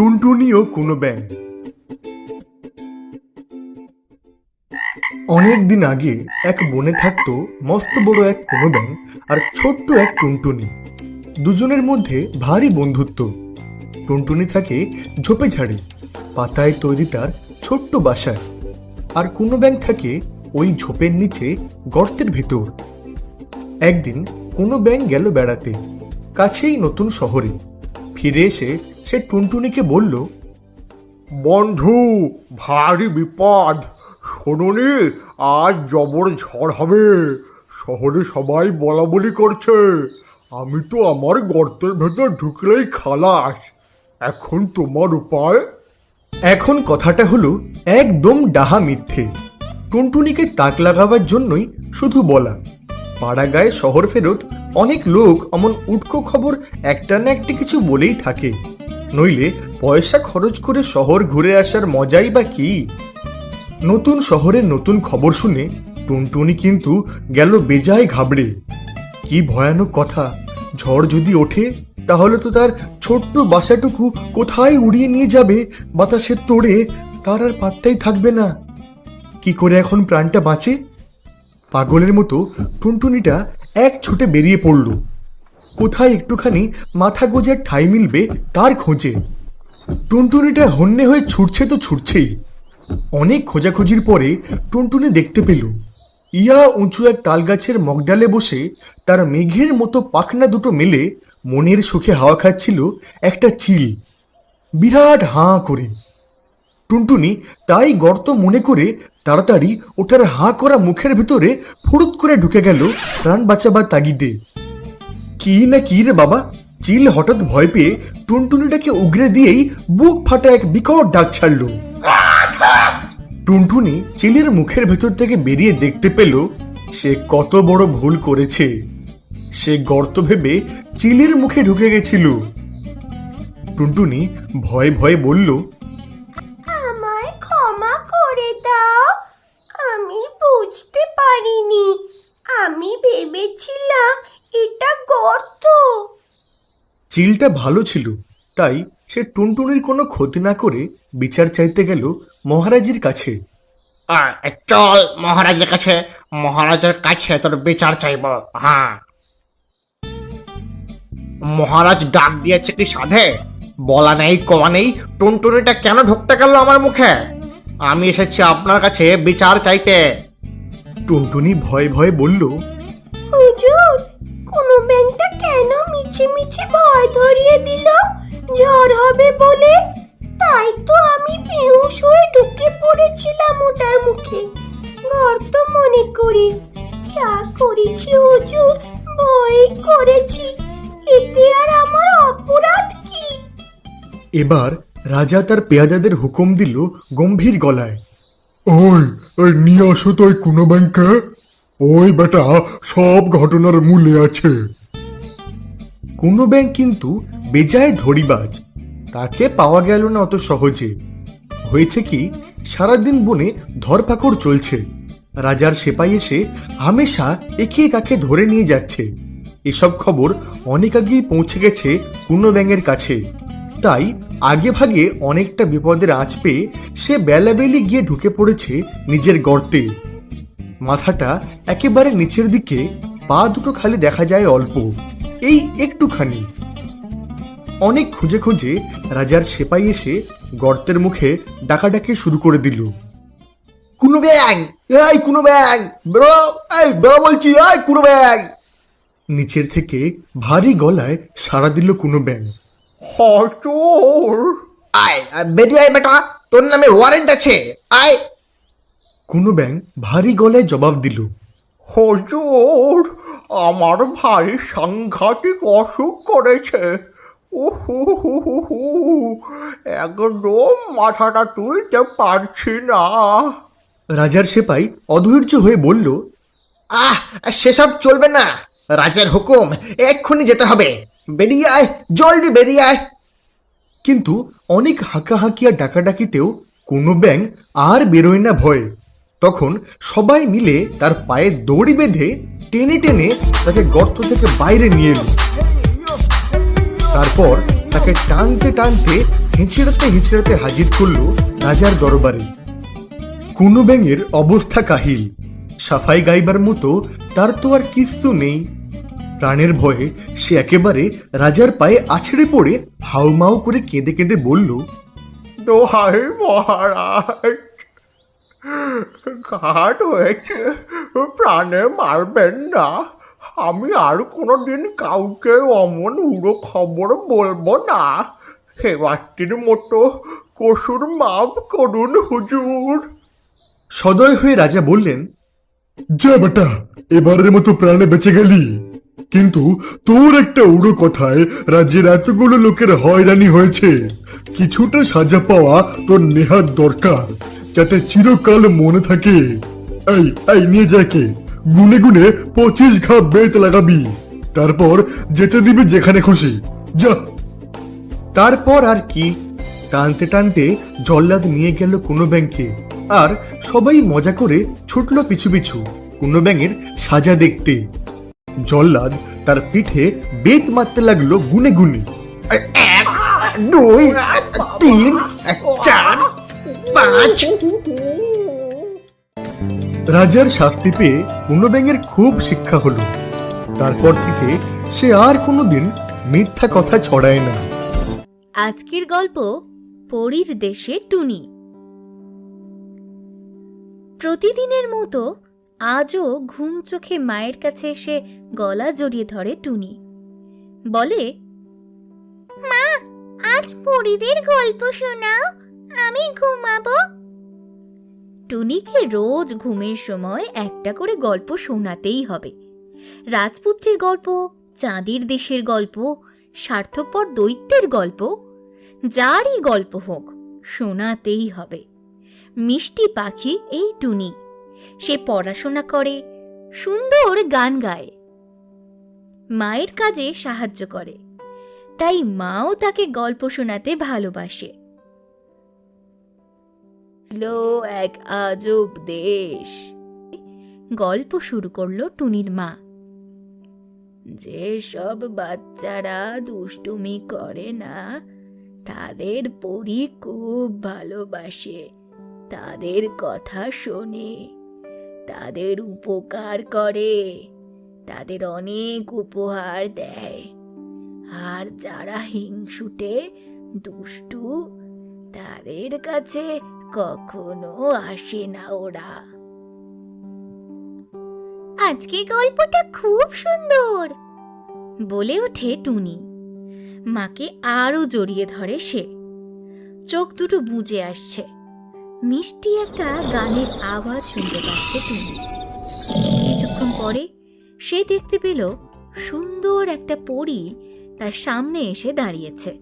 টুনটুনি ও কোনো ব্যাং অনেক দিন আগে এক বনে থাকতো মস্ত বড় এক কোনো ব্যাং আর ছোট্ট এক টুনটুনি। দুজনের মধ্যে ভারী বন্ধুত্ব। টুনটুনি থাকে ঝোপে ঝাড়ে, পাতায় তৈরি তার ছোট্ট বাসায়। আর কোনো ব্যাং থাকে ওই ঝোপের নিচে গর্তের ভেতর। একদিন কোনো ব্যাং গেল বেড়াতে, কাছেই নতুন শহরে। ফিরে এসে সে টুনটুনিকে বলল, বন্ধু, ভারী বিপদ। শোনুনি, আজ জবর ঝড় হবে। শহরে সবাই বলা বলি করছে। আমি তো আমার গর্তের ভেতর ঢুকলেই খালাস। এখন তোমার উপায়? এখন কথাটা হলো একদম ডাহা মিথ্যে। টুনটুনিকে তাক লাগাবার জন্যই শুধু বলা। পাড়া গায়ে শহর ফেরত অনেক লোক অমন উটকো খবর একটা না একটা কিছু বলেই থাকে। নইলে পয়সা খরচ করে শহর ঘুরে আসার মজাই বা কি? নতুন শহরের নতুন খবর শুনে টুনটুনি কিন্তু গেল বেজায় ঘাবড়ে। কি ভয়ানক কথা, ঝড় যদি ওঠে, তাহলে তো তার ছোট্ট বাসাটুকু কোথায় উড়িয়ে নিয়ে যাবে বাতাসের তোড়ে, তার আর পাত্তাই থাকবে না। কি করে এখন প্রাণটা বাঁচে? পাগলের মতো টুনটুনিটা এক ছুটে বেরিয়ে পড়ল। কোথায় একটুখানি মাথা গোজার ঠাই মিলবে তার খোঁজে। টুনটুনিটা হন্যে হয়ে ছুটছে তো ছুটছেই। অনেক খোঁজাখুঁজির পরে টুনটুনি দেখতে পেল। ইয়া উঁচু এক তালগাছের মগডালে বসে তার মেঘের মতো পাখনা দুটো মেলে মনের সুখে হাওয়া খাচ্ছিল একটা চিল। বিরাট হাঁ করে। টুনটুনি তাই গর্ত মনে করে তাড়াতাড়ি ওটার হাঁ করা মুখের ভিতরে ফুরুত করে ঢুকে গেল প্রাণ বাঁচাবার তাগিদে। কি না কি রে বাবা? চিল হঠাৎ ভয় পেয়ে টুনটুনিটাকে উগরে দিয়েই বুক ফাটা এক বিকট ডাক ছাড়ল। টুনটুনি চিলের মুখের ভেতর থেকে বেরিয়ে দেখতে পেল, সে কত বড় ভুল করেছে। সে গর্ত ভেবে চিলের মুখে ঢুকে গেছিল। টুনটুনি ভয়ে ভয়ে বলল, আমায় ক্ষমা করে দাও। আমি বুঝতে পারিনি। আমি ভেবেছিলাম এটা গর্ত। চিলটা ভালো ছিল তাই সে টুনটুনির কোনো ক্ষতি না করে বিচার চাইতে গেল মহারাজের কাছে। আহ, চল মহারাজের কাছে মহারাজের কাছে তোর বিচার চাইব হ্যাঁ। মহারাজ ডাক দিয়েছে কি সাধে? বলা নেই কমা নেই টুনটুনিটা কেন ঢুকতে গেল আমার মুখে? আমি এসেছি আপনার কাছে বিচার চাইতে। টুনটুনি ভয়ে ভয়ে বলল হুজুর ব্যাংকটা কেন মিছে মিছে ভয় ধরিয়ে দিল? ঝড় হবে বলে? তাই তো আমি বেহুশ হয়ে ঢুকে পড়েছিলাম ওটার মুখে। গর্ত মনে করি। যা করেছি হুজুর ভয় করেছি। এতে আর আমার অপরাধ কি? এবার রাজা তার পেয়াদাদের হুকুম দিল গম্ভীর গলায়। ওই ওই নিয়ে আসো তো ওই কোনো ব্যাংকে। ওই বেটা, সব ঘটনার মূলে আছে। কোনো ব্যাংক কিন্তু বেজায় ধরিবাজ তাকে পাওয়া গেল না অত সহজে। হয়েছে কি, সারাদিন বনে ধরপাকড় চলছে। রাজার সেপাই এসে হামেশা একে তাকে ধরে নিয়ে যাচ্ছে। এসব খবর অনেক আগেই পৌঁছে গেছে কোনো ব্যাঙের কাছে। তাই আগে ভাগে অনেকটা বিপদের আঁচ পেয়ে সে বেলাবেলি গিয়ে ঢুকে পড়েছে নিজের গর্তে। মাথাটা একেবারে নিচের দিকে, পা দুটো খালি দেখা যায় অল্প। এই একটুখানি। অনেক খুঁজে খুঁজে রাজার সেপাই এসে গর্তের মুখে ডাকাডাকি শুরু করে দিল। কুনো ব্যাং! এই কুনো ব্যাং! ব্রো! এই ব্রো বলছি এই কুনো ব্যাং! নিচের থেকে ভারী গলায় সাড়া দিল কোনো ব্যাং। হচোর আয় আয়, বেরিয়ে আয় বেটা তোর নামে ওয়ারেন্ট আছে আয়! কোনো ব্যাং ভারী গলায় জবাব দিল। হজুর, আমার ভাই সাংঘাতিক অসুখ করেছে। উহু একদম মাথাটা তুলতে পারছি না। রাজার সেপাই অধৈর্য হয়ে বলল, আহ, সেসব চলবে না। রাজার হুকুম, এক্ষুনি যেতে হবে। বেরিয়ে আয়, জলদি বেরিয়ে আয়। কিন্তু অনেক হাঁকাহাঁকি আর ডাকাডাকিতেও কোনো ব্যাং আর বেরোয় না ভয়। তখন সবাই মিলে তার পায়ে দড়ি বেঁধে টেনে টেনে তাকে গর্ত থেকে বাইরে নিয়ে এলো। তারপর তাকে টানতে টানতে হেঁচড়াতে হেঁচড়াতে হাজির করল রাজার দরবারে। কুনু ব্যাঙের অবস্থা কাহিল। সাফাই গাইবার মতো তার তো আর কিচ্ছু নেই। প্রাণের ভয়ে সে একেবারে রাজার পায়ে আছড়ে পড়ে হাউমাউ করে কেঁদে কেঁদে বলল, দোহাই মহারাজ ঘাট হয়েছে। প্রাণে মারবেন না। আমি আর কোনোদিন কাউকে অমন উড়ো খবর বলব না। সেবাটির মতো কসুর মাফ করুন হুজুর। সদয় হয়ে রাজা বললেন, যা বেটা, এবারের মতো প্রাণে বেঁচে গেলি। কিন্তু তোর একটা উড়ো কথায় রাজ্যের এতগুলো লোকের হয়রানি হয়েছে। কিছুটা সাজা পাওয়া তোর নেহাত দরকার। যাতে চিরকাল মনে থাকে। এই এই নিয়ে যাকে গুনে গুনে পঁচিশ ঘা বেত লাগাবি। তারপর যেতে দিবি যেখানে খুশি। যা। তারপর আর কি? টানতে টানতে জল্লাদ নিয়ে গেল কোনো ব্যাংকে। আর সবাই মজা করে ছুটল পিছু পিছু কোনো ব্যাঙের সাজা দেখতে। জল্লাদ তার পিঠে বেত মারতে লাগল গুনে গুনে। এক দুই তিন চার। পাঁচ। রাজার শাস্তি পেয়ে কোনো ব্যাঙের খুব শিক্ষা হলো। তারপর থেকে সে আর কোনোদিন মিথ্যা কথা ছড়ায় না। আজকের গল্প পরীর দেশে টুনি। প্রতিদিনের মতো আজও ঘুম চোখে মায়ের কাছে এসে গলা জড়িয়ে ধরে টুনি। বলে মা আজ পরীদের গল্প শোনাও। আমি ঘুমাবো? টুনিকে রোজ ঘুমের সময় একটা করে গল্প শোনাতেই হবে। রাজপুত্রের গল্প, চাঁদের দেশের গল্প, স্বার্থপর দৈত্যের গল্প, যারই গল্প হোক, শোনাতেই হবে। মিষ্টি পাখি এই টুনি। সে পড়াশোনা করে, সুন্দর গান গায়। মায়ের কাজে সাহায্য করে। তাই মাও তাকে গল্প শোনাতে ভালোবাসে। লো এক আজব দেশ। গল্প শুরু করল টুনির মা। যেসব বাচ্চারা দুষ্টুমি করে না, তাদের পরি খুব ভালোবাসে। তাদের কথা শোনে, তাদের উপকার করে, তাদের অনেক উপহার দেয়। আর যারা হিংসুটে, দুষ্টু, তাদের কাছে কখনো আসে না ওরা। আজকে গল্পটা খুব সুন্দর। বলে ওঠে টুনি। মাকে আরও জড়িয়ে ধরে সে। চোখ দুটো বুজে আসছে। মিষ্টি একটা গানের আওয়াজ শুনতে পাচ্ছে টুনি। কিছুক্ষণ পরে সে দেখতে পেল সুন্দর একটা পরী তার সামনে এসে দাঁড়িয়েছে।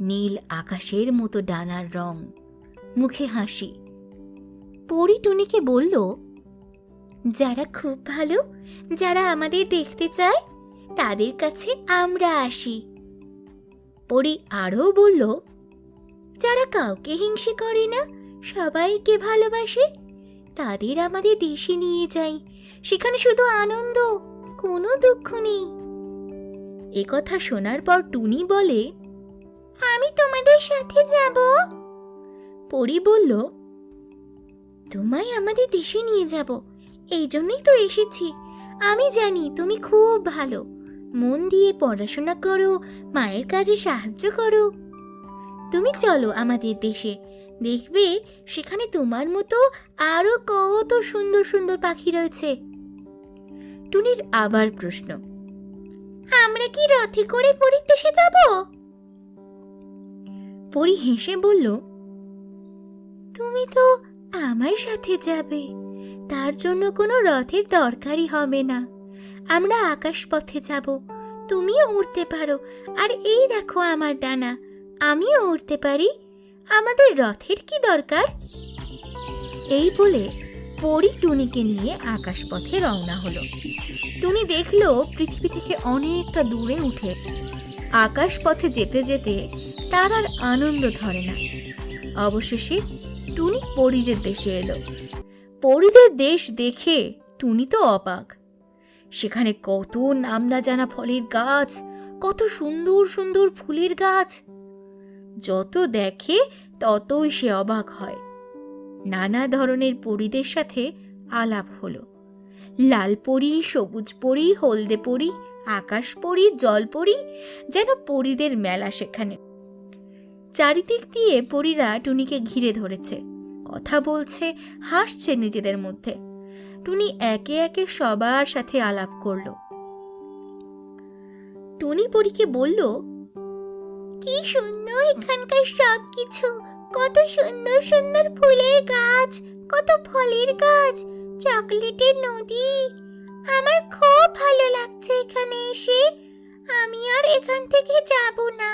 নীল আকাশের মতো ডানার রং। মুখে হাসি। পরী টুনিকে বলল, যারা খুব ভালো, যারা আমাদের দেখতে চায়, তাদের কাছে আমরা আসি। পরি আরও বলল, যারা কাউকে হিংসে করে না, সবাইকে ভালোবাসে, তাদের আমাদের দেশে নিয়ে যাই। সেখানে শুধু আনন্দ, কোনো দুঃখ নেই। এ কথা শোনার পর টুনি বলে, আমি তোমাদের সাথে যাব। পরি বলল, তোমায় আমাদের দেশে নিয়ে যাব। এই জন্যই তো এসেছি। আমি জানি তুমি খুব ভালো। মন দিয়ে পড়াশোনা করো, মায়ের কাজে সাহায্য করো। তুমি চলো আমাদের দেশে। দেখবে সেখানে তোমার মতো আরও কত সুন্দর সুন্দর পাখি রয়েছে। টুনির আবার প্রশ্ন, আমরা কি রথে করে পরীর দেশে যাব? পরি হেসে বলল তুমি তো আমার সাথে যাবে। তার জন্য কোনো রথের দরকারই হবে না। আমরা আকাশ পথে যাব। তুমিও উড়তে পারো। আর এই দেখো আমার ডানা। আমিও উড়তে পারি। আমাদের রথের কি দরকার? এই বলে পরি টুনিকে নিয়ে আকাশ পথে রওনা হলো। টুনি দেখল পৃথিবী থেকে অনেকটা দূরে উঠে। আকাশ পথে যেতে যেতে তার আর আনন্দ ধরে না। অবশেষে টুনি পরিদের দেশে এলো। পরিদের দেশ দেখে টুনি তো অবাক। সেখানে কত নাম না জানা ফলের গাছ, কত সুন্দর সুন্দর ফুলের গাছ। যত দেখে ততই সে অবাক হয়। নানা ধরনের পরীদের সাথে আলাপ হলো। লাল পরি, সবুজ পরি, হলদে পরি, আকাশ পরি, জল পরি, যেন পরীদের মেলা সেখানে চারিদিক দিয়ে পরীরা টুনিকে ঘিরে ধরেছে। কথা বলছে, হাসছে নিজেদের মধ্যে। টুনি একে একে সবার সাথে আলাপ করল। টুনি পরীকে বলল, কি সুন্দর এখানকার সব কিছু কত সুন্দর সুন্দর ফুলের গাছ, কত ফলের গাছ, চকলেটের নদী। আমার খুব ভালো লাগছে এখানে এসে। আমি আর এখান থেকে যাব না।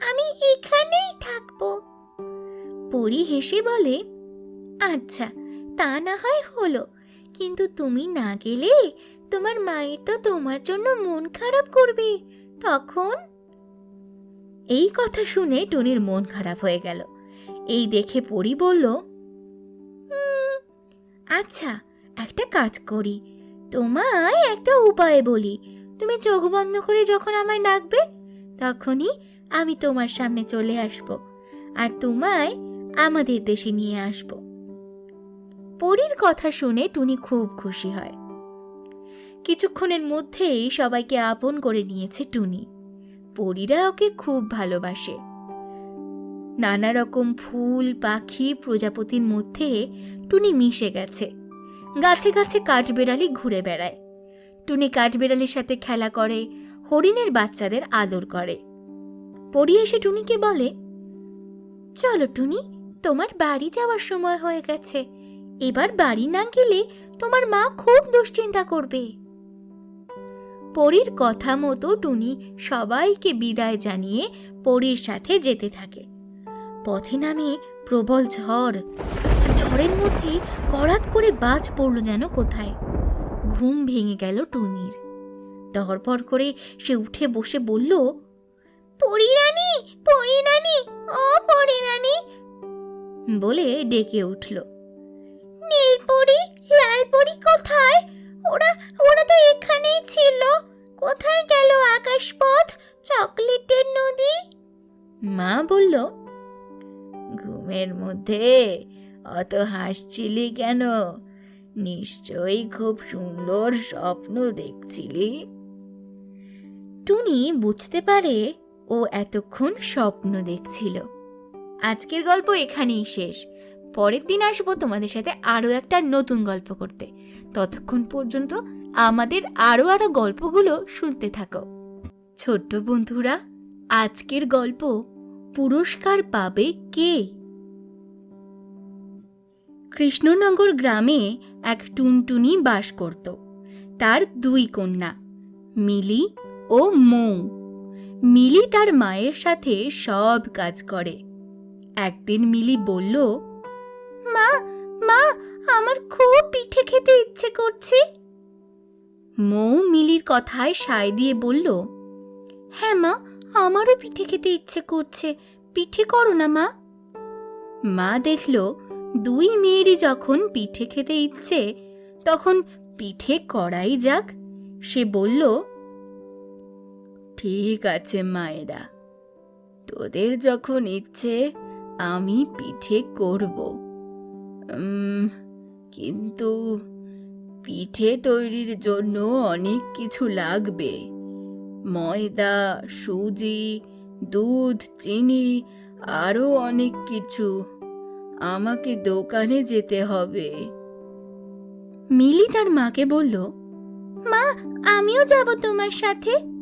আমি এখানেই থাকব। পরি হেসে বলে আচ্ছা তা না হয় হলো। কিন্তু তুমি না গেলে তোমার মায়ের তো তোমার জন্য মন খারাপ করবে। তখন? এই কথা শুনে টুনির মন খারাপ হয়ে গেল। এই দেখে পরি বলল আচ্ছা একটা কাজ করি। তোমায় একটা উপায় বলি। তুমি চোখ বন্ধ করে যখন আমায় ডাকবে, তখনই আমি তোমার সামনে চলে আসব আর তোমায় আমাদের দেশে নিয়ে আসব। পরীর কথা শুনে টুনি খুব খুশি হয়। কিছুক্ষণের মধ্যেই সবাইকে আপন করে নিয়েছে টুনি। পরীরা ওকে খুব ভালোবাসে। নানা রকম ফুল, পাখি প্রজাপতির মধ্যে টুনি মিশে গেছে। গাছে গাছে কাঠবেড়ালি ঘুরে বেড়ায়। টুনি কাঠবেড়ালির সাথে খেলা করে, হরিণের বাচ্চাদের আদর করে। পরি এসে টুনিকে বলে, চলো টুনি, তোমার বাড়ি যাওয়ার সময় হয়ে গেছে। এবার বাড়ি না গেলে তোমার মা খুব দুশ্চিন্তা করবে। পরীর কথা মতো টুনি সবাইকে বিদায় জানিয়ে পরীর সাথে যেতে থাকে। পথে নামে প্রবল ঝড়। ঝড়ের মধ্যে হঠাৎ করে বাজ পড়ল যেন কোথায়। ঘুম ভেঙে গেল টুনির। দরপর করে সে উঠে বসে বলল পরিরানি পরিরানি ও পরিরানি বলে ডেকে উঠল। নীলপরি, লালপরি কোথায়? ওরা ওরা তো এখানেই ছিল। কোথায় গেল আকাশপথ, চকলেটের নদী? মা বলল, ঘুমের মধ্যে, অত হাসছিলি কেন? নিশ্চয়ই খুব সুন্দর স্বপ্ন দেখছিলি। টুনি বুঝতে পারে ও এতক্ষণ স্বপ্ন দেখছিল। আজকের গল্প এখানেই শেষ। পরের দিন আসব তোমাদের সাথে আরও একটা নতুন গল্প করতে। ততক্ষণ পর্যন্ত আমাদের আরও আরও গল্পগুলো শুনতে থাকো। ছোট্ট বন্ধুরা, আজকের গল্প পুরস্কার পাবে কে? কৃষ্ণনগর গ্রামে এক টুনটুনি বাস করত। তার দুই কন্যা, মিলি ও মৌ। মিলি তার মায়ের সাথে সব কাজ করে। একদিন মিলি বলল, মা মা, আমার খুব পিঠে খেতে ইচ্ছে করছে। মৌ মিলির কথায় সায় দিয়ে বলল হ্যাঁ মা, আমারও পিঠে খেতে ইচ্ছে করছে। পিঠে করো না মা। মা দেখল, দুই মেয়েরই যখন পিঠে খেতে ইচ্ছে, তখন পিঠে করাই যাক। সে বলল ঠিক আছে, মায়েরা। তোদের যখন ইচ্ছে, আমি পিঠে করব। কিন্তু পিঠে তৈরির জন্য অনেক কিছু লাগবে। ময়দা, সুজি, দুধ, চিনি আরও অনেক কিছু। আমাকে দোকানে যেতে হবে। মিলি তার মাকে বলল, মা, আমিও যাব তোমার সাথে।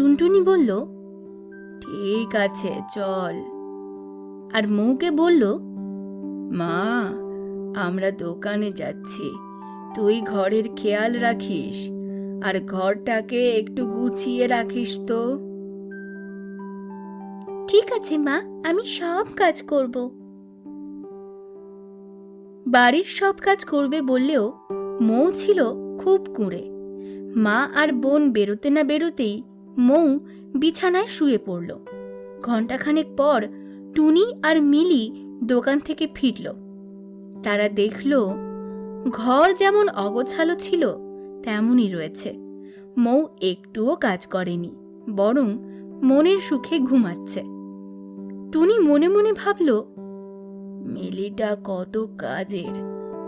টুনটুনি বলল ঠিক আছে চল। আর মৌকে বলল মা আমরা দোকানে যাচ্ছি। তুই ঘরের খেয়াল রাখিস আর ঘরটাকে একটু গুছিয়ে রাখিস তো। ঠিক আছে মা আমি সব কাজ করব। বাড়ির সব কাজ করবে বললেও মৌ ছিল খুব কুঁড়ে। মা আর বোন বেরোতে না বেরোতেই মৌ বিছানায় শুয়ে পড়ল। ঘণ্টাখানেক পর টুনি আর মিলি দোকান থেকে ফিরল। তারা দেখল, ঘর যেমন অগোছালো ছিল, তেমনই রয়েছে। মৌ একটুও কাজ করেনি, বরং মনের সুখে ঘুমাচ্ছে। টুনি মনে মনে ভাবল, মিলিটা কত কাজের,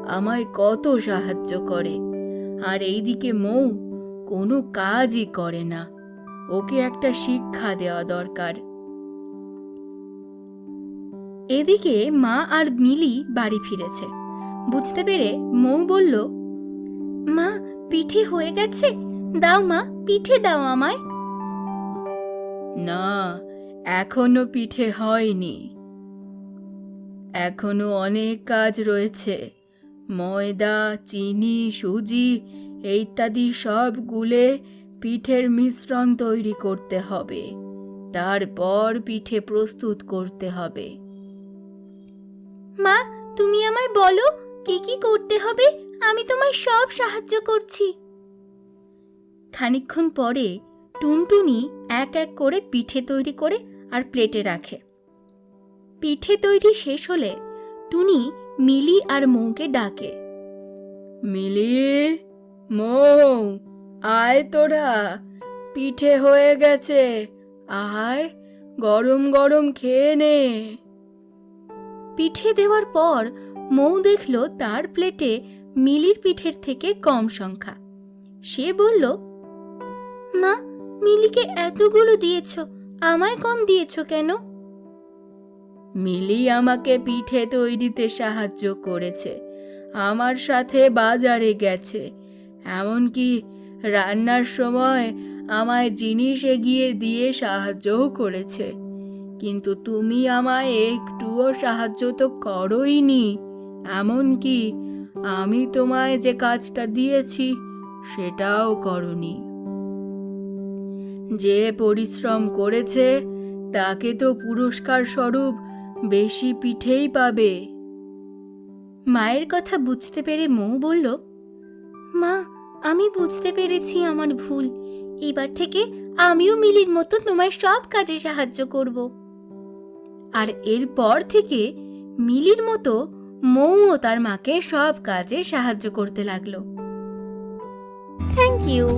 আমায় কত সাহায্য করে। আর এইদিকে মৌ কোনো কাজই করে না। ওকে একটা শিক্ষা দেওয়া দরকার। এদিকে মা আর মিলি বাড়ি ফিরেছে। বুঝতে পেরে মৌ বলল, মা, পিঠে হয়ে গেছে? দাও মা, পিঠে দাও আমায়। না, এখনও পিঠে হয়নি। এখনও অনেক কাজ রয়েছে। ময়দা, চিনি, সুজি ইত্যাদি সব গুলে পিঠের মিশ্রণ তৈরি করতে হবে। তারপর পিঠে প্রস্তুত করতে হবে। মা তুমি আমায় বলো কি কি করতে হবে? আমি তোমায় সব সাহায্য করছি। খানিকক্ষণ পরে টুনটুনি এক এক করে পিঠে তৈরি করে আর প্লেটে রাখে। পিঠে তৈরি শেষ হলে টুনি মিলি আর মৌকে ডাকে। মিলি মৌ আয় তোরা পিঠে হয়ে গেছে। আয় গরম গরম খেয়ে নে। পিঠে দেওয়ার পর মৌ দেখল তার প্লেটে মিলির পিঠের থেকে কম সংখ্যা। সে বলল মা মিলিকে এতগুলো দিয়েছ আমায় কম দিয়েছ কেন? মিলি আমাকে পিঠে তৈরিতে সাহায্য করেছে। আমার সাথে বাজারে গেছে। এমনকি রান্নার সময় আমায় জিনিস এগিয়ে দিয়ে সাহায্যও করেছে। কিন্তু তুমি আমায় একটুও সাহায্য তো করোই করোইনি। এমনকি আমি তোমায় যে কাজটা দিয়েছি, সেটাও করনি। যে পরিশ্রম করেছে, তাকে তো পুরস্কার স্বরূপ বেশি পিঠেই পাবে। মায়ের কথা বুঝতে পেরে মৌ বলল, মা আমি বুঝতে পেরেছি আমার ভুল। এবার থেকে আমিও মিলির মতো তোমায় সব কাজে সাহায্য করব। আর এরপর থেকে মিলির মতো মৌও তার মাকে সব কাজে সাহায্য করতে লাগল। Thank you